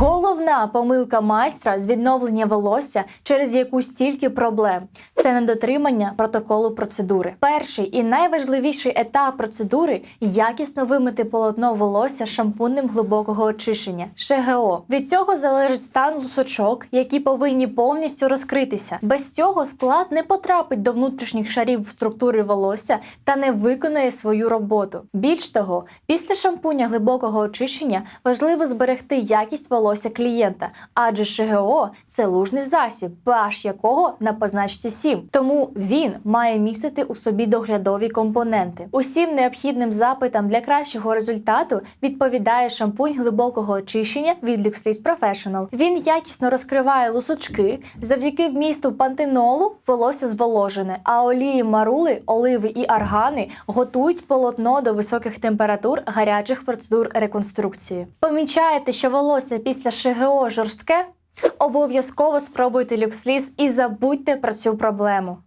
Головна помилка майстра з відновлення волосся, через яку стільки проблем, це недотримання протоколу процедури. Перший і найважливіший етап процедури якісно вимити полотно волосся шампунем глибокого очищення ШГО. Від цього залежить стан лусочок, які повинні повністю розкритися. Без цього склад не потрапить до внутрішніх шарів структури волосся та не виконає свою роботу. Більш того, після шампуня глибокого очищення важливо зберегти якість волосся клієнта, адже ШГО це лужний засіб, pH якого на позначці 7. Тому він має містити у собі доглядові компоненти. Усім необхідним запитам для кращого результату відповідає шампунь глибокого очищення від Luxris Professional. Він якісно розкриває лусочки завдяки вмісту пантенолу волосся зволожене, а олії марули, оливи і аргани готують полотно до високих температур гарячих процедур реконструкції. Помічаєте, що волосся після ШГО жорстке? Обов'язково спробуйте люксліз і забудьте про цю проблему.